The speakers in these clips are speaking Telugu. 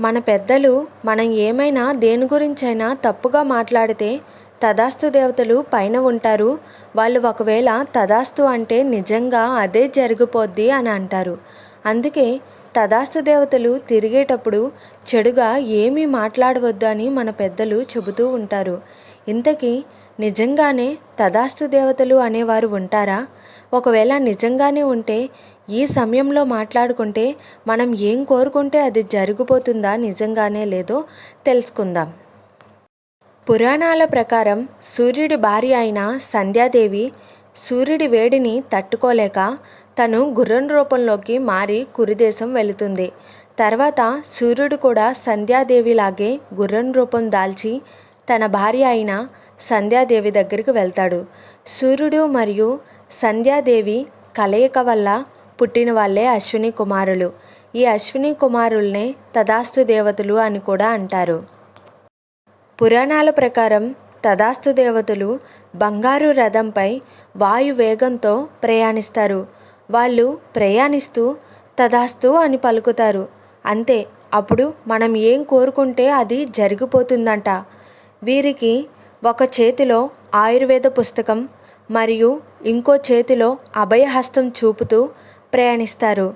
మన పెద్దలు మనం ఏమైనా దేని గురించైనా తప్పుగా మాట్లాడితే తదాస్తు దేవతలు పైన ఉంటారు. వాళ్ళు ఒకవేళ తదాస్తు అంటే నిజంగా అదే జరిగిపోద్ది అని అంటారు. అందుకే తదాస్తు దేవతలు తిరిగేటప్పుడు చెడుగా ఏమీ మాట్లాడవద్దు అని మన పెద్దలు చెబుతూ ఉంటారు. ఇంతకీ నిజంగానే తదాస్తు దేవతలు అనేవారు ఉంటారా? ఒకవేళ నిజంగానే ఉంటే ఈ సమయంలో మాట్లాడుకుంటే మనం ఏం కోరుకుంటే అది జరిగిపోతుందా నిజంగానే లేదో తెలుసుకుందాం. పురాణాల ప్రకారం సూర్యుడి భార్య అయిన సంధ్యాదేవి సూర్యుడి వేడిని తట్టుకోలేక తను గుర్రం రూపంలోకి మారి కురుదేశం వెళుతుంది. తర్వాత సూర్యుడు కూడా సంధ్యాదేవిలాగే గుర్రం రూపం దాల్చి తన భార్య అయిన సంధ్యాదేవి దగ్గరికి వెళ్తాడు. సూర్యుడు మరియు సంధ్యాదేవి కలయిక వల్ల పుట్టిన వాళ్ళే అశ్విని కుమారులు. ఈ అశ్విని కుమారుల్నే తదాస్తు దేవతలు అని కూడా అంటారు. పురాణాల ప్రకారం తదాస్తు దేవతలు బంగారు రథంపై వాయు వేగంతో ప్రయాణిస్తారు. వాళ్ళు ప్రయాణిస్తూ తదాస్తు అని పలుకుతారు. అంతే అప్పుడు మనం ఏం కోరుకుంటే అది జరిగిపోతుందంట. వీరికి ఒక చేతిలో ఆయుర్వేద పుస్తకం మరియు ఇంకో చేతిలో అభయహస్తం చూపుతూ ప్రయాణిస్తారు.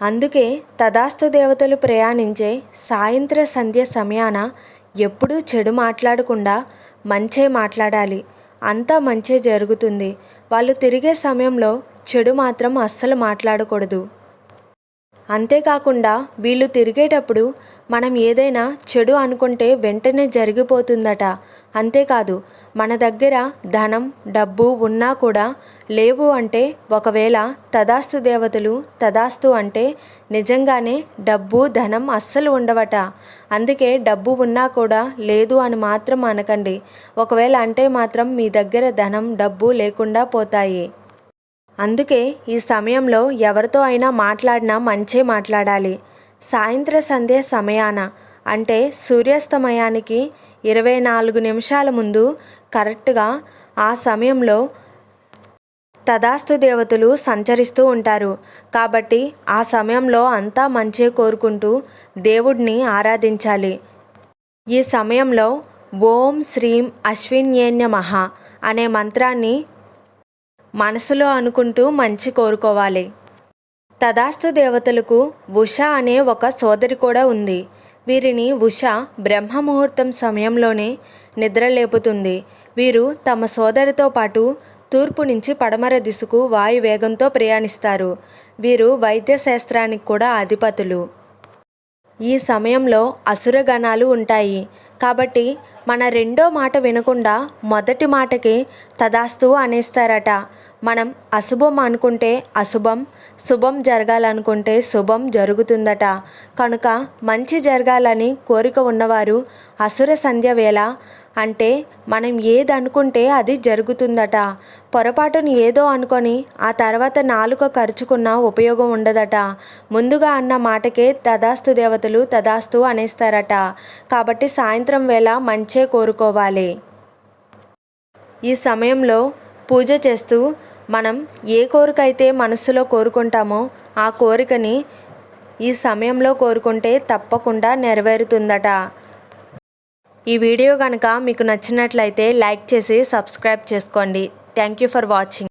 అందుకే తదాస్తు దేవతలు ప్రయాణించే సాయంత్ర సంధ్య సమయాన ఎప్పుడూ చెడు మాట్లాడకుండా మంచే మాట్లాడాలి. అంతా మంచే జరుగుతుంది. వాళ్ళు తిరిగే సమయంలో చెడు మాత్రం అస్సలు మాట్లాడకూడదు. అంతేకాకుండా వీళ్ళు తిరిగేటప్పుడు మనం ఏదైనా చెడు అనుకుంటే వెంటనే జరిగిపోతుందట. అంతేకాదు మన దగ్గర ధనం డబ్బు ఉన్నా కూడా లేవు అంటే ఒకవేళ తదాస్తు దేవతలు తదాస్తు అంటే నిజంగానే డబ్బు ధనం అస్సలు ఉండవట. అందుకే డబ్బు ఉన్నా కూడా లేదు అని మాత్రం అనకండి. ఒకవేళ అంటే మాత్రం మీ దగ్గర ధనం డబ్బు లేకుండా పోతాయి. అందుకే ఈ సమయంలో ఎవరితో అయినా మాట్లాడినా మంచే మాట్లాడాలి. సాయంత్ర సంధ్య సమయాన అంటే సూర్యాస్తమయానికి ఇరవై నాలుగు నిమిషాల ముందు కరెక్ట్గా ఆ సమయంలో తదాస్తు దేవతలు సంచరిస్తూ ఉంటారు. కాబట్టి ఆ సమయంలో అంతా మంచే కోరుకుంటూ దేవుడిని ఆరాధించాలి. ఈ సమయంలో ఓం శ్రీం అశ్విన్యేన్య మహా అనే మంత్రాన్ని మనసులో అనుకుంటూ మంచి కోరుకోవాలి. తదాస్తు దేవతలకు ఉష అనే ఒక సోదరి కూడా ఉంది. వీరిని ఉష బ్రహ్మముహూర్తం సమయంలోనే నిద్రలేపుతుంది. వీరు తమ సోదరితో పాటు తూర్పు నుంచి పడమర దిశకు వాయు వేగంతో ప్రయాణిస్తారు. వీరు వైద్యశాస్త్రానికి కూడా అధిపతులు. ఈ సమయంలో అసురగణాలు ఉంటాయి. కాబట్టి మన రెండో మాట వినకుండా మొదటి మాటకి తదాస్తు అనేస్తారట. మనం అశుభం అనుకుంటే అశుభం శుభం జరగాలనుకుంటే శుభం జరుగుతుందట. కనుక మంచి జరగాలని కోరిక ఉన్నవారు అసుర సంధ్య వేళ అంటే మనం ఏది అనుకుంటే అది జరుగుతుందట. పొరపాటును ఏదో అనుకొని ఆ తర్వాత నాలుక ఖర్చుకున్న ఉపయోగం ఉండదట. ముందుగా అన్న మాటకే తదాస్తు దేవతలు తదాస్తు అనేస్తారట. కాబట్టి సాయంత్రం వేళ మంచే కోరుకోవాలి. ఈ సమయంలో పూజ చేస్తూ మనం ఏ కోరిక అయితే మనస్సులో కోరుకుంటామో ఆ కోరికని ఈ సమయంలో కోరుకుంటే తప్పకుండా నెరవేరుతుందట. ఈ వీడియో కనుక మీకు నచ్చినట్లయితే లైక్ చేసి సబ్స్క్రైబ్ చేసుకోండి. Thank you for watching